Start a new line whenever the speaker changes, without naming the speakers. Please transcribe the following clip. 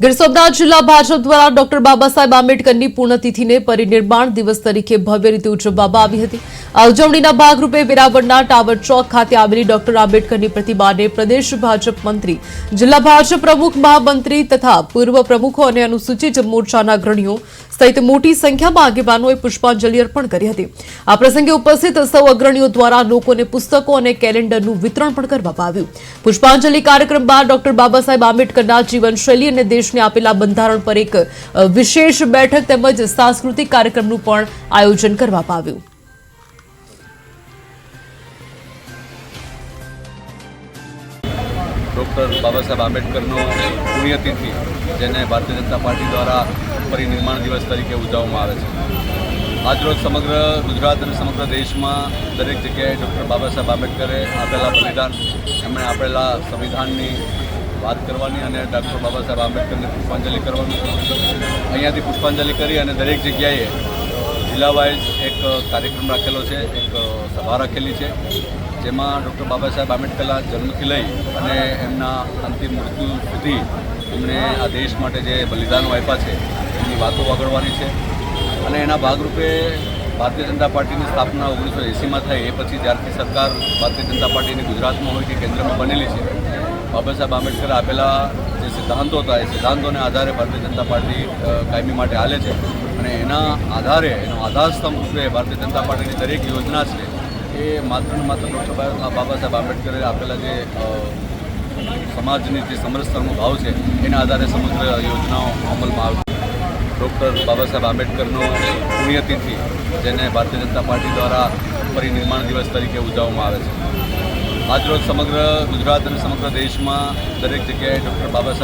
ગીર સોમનાથ જિલ્લા ભાજપ દ્વારા ડોક્ટર બાબા સાહેબ આંબેડકરની પૂર્ણતિથિને પરિનિર્માણ દિવસ તરીકે ભવ્ય રીતે ઉજવવામાં આવી હતી. આ ઉજવણીના ભાગરૂપે વેરાવળના ટાવર ચોક ખાતે આવેલી ડોક્ટર આંબેડકરની પ્રતિમાને પ્રદેશ ભાજપ મંત્રી, જિલ્લા ભાજપ પ્રમુખ મહામંત્રી તથા પૂર્વ પ્રમુખો અને અનુસૂચિત મોરચાના અગ્રણીઓ સહિત મોટી સંખ્યામાં આગેવાનોએ પુષ્પાંજલિ અર્પણ કરી હતી. આ પ્રસંગે ઉપસ્થિત સૌ અગ્રણીઓ દ્વારા લોકોને પુસ્તકો અને કેલેન્ડરનું વિતરણ પણ કરવામાં આવ્યું. પુષ્પાંજલિ કાર્યક્રમ બાદ ડોક્ટર બાબા સાહેબ આંબેડકરના જીવનશૈલી અને દેશને આપેલા બંધારણ પર એક વિશેષ બેઠક તેમજ સાંસ્કૃતિક કાર્યક્રમનું પણ આયોજન કરવામાં આવ્યું.
ડૉક્ટર બાબા સાહેબ આંબેડકરનો પુણ્યતિથિ, જેને ભારતીય જનતા પાર્ટી દ્વારા પરિનિર્માણ દિવસ તરીકે ઉજવવામાં આવે છે. આજરોજ સમગ્ર ગુજરાત અને સમગ્ર દેશમાં દરેક જગ્યાએ ડૉક્ટર બાબા સાહેબ આંબેડકરે આપેલા બલિદાન, એમણે આપેલા સંવિધાનની વાત કરવાની અને ડૉક્ટર બાબા સાહેબ આંબેડકરને પુષ્પાંજલિ કરવાની. અહીંયાથી પુષ્પાંજલિ કરી અને દરેક જગ્યાએ જિલ્લા એક કાર્યક્રમ રાખેલો છે, એક સભા રાખેલી છે, જેમાં ડૉક્ટર બાબા સાહેબ આંબેડકરના જન્મથી લઈ અને એમના અંતિમ મૃત્યુ સુધી એમણે આ દેશ માટે જે બલિદાનો આપ્યા છે વાતો વગડવાની છે. અને એના ભાગરૂપે ભારતીય જનતા પાર્ટીની સ્થાપના ઓગણીસો એંસીમાં થઈ. એ પછી જ્યારથી સરકાર ભારતીય જનતા પાર્ટીની ગુજરાતમાં હોય કે કેન્દ્રમાં બનેલી છે, બાબા સાહેબ આંબેડકરે આપેલા જે સિદ્ધાંતો હતા, એ સિદ્ધાંતોને આધારે ભારતીય જનતા પાર્ટી કાયમી માટે હાલે છે. અને એના આધારે, એનો આધારસ્તંભ રૂપે ભારતીય જનતા પાર્ટીની દરેક યોજના છે, એ માત્ર ને માત્ર ડૉક્ટર બાબા સાહેબ આંબેડકરે આપેલા જે સમાજની જે સમરસતાનો ભાવ છે, એના આધારે સમગ્ર યોજનાઓ અમલમાં આવે. ડૉક્ટર બાબા સાહેબ આંબેડકરનો પુણ્યતિથિ, જેને ભારતીય જનતા પાર્ટી દ્વારા પરિનિર્માણ દિવસ તરીકે ઉજવવામાં આવે છે. આજરોજ સમગ્ર ગુજરાત અને સમગ્ર દેશમાં દરેક જગ્યાએ ડૉક્ટર બાબા